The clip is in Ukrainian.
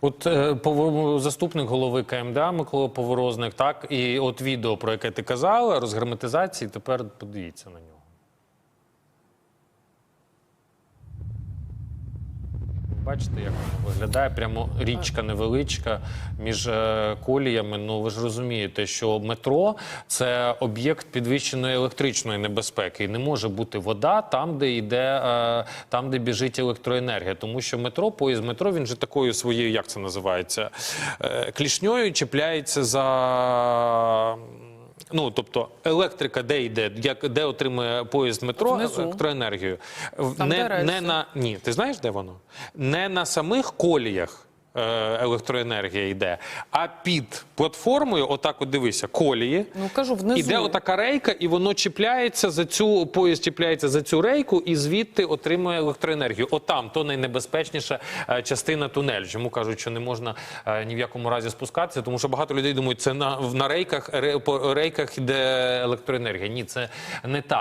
От е, заступник голови КМДА Микола Поворозник, так і от відео, про яке ти казала, розгерметизації. Тепер подивіться на нього. Бачите, як воно виглядає? Прямо річка невеличка між е, коліями. Ну ви ж розумієте, що метро це об'єкт підвищеної електричної небезпеки. І не може бути вода там, де йде, е, там, де біжить електроенергія. Тому що метро, поїзд метро, він же такою своєю, як це називається, е, клішньою чіпляється за. Ну, тобто електрика, де йде, як де отримує поїзд метро Внизу. електроенергію, Там, не, не на ні, ти знаєш, де воно? Не на самих коліях електроенергія йде, а під платформою, отак, от дивися, колії. Ну кажу, внизу. Іде отака рейка, і воно чіпляється за цю поїзд чіпляється за цю рейку, і звідти отримує електроенергію. Отам то найнебезпечніша е, частина тунелю. Чому кажуть, що не можна е, ні в якому разі спускатися, тому що багато людей думають, це на, на рейках ре- по рейках йде електроенергія. Ні, це не так.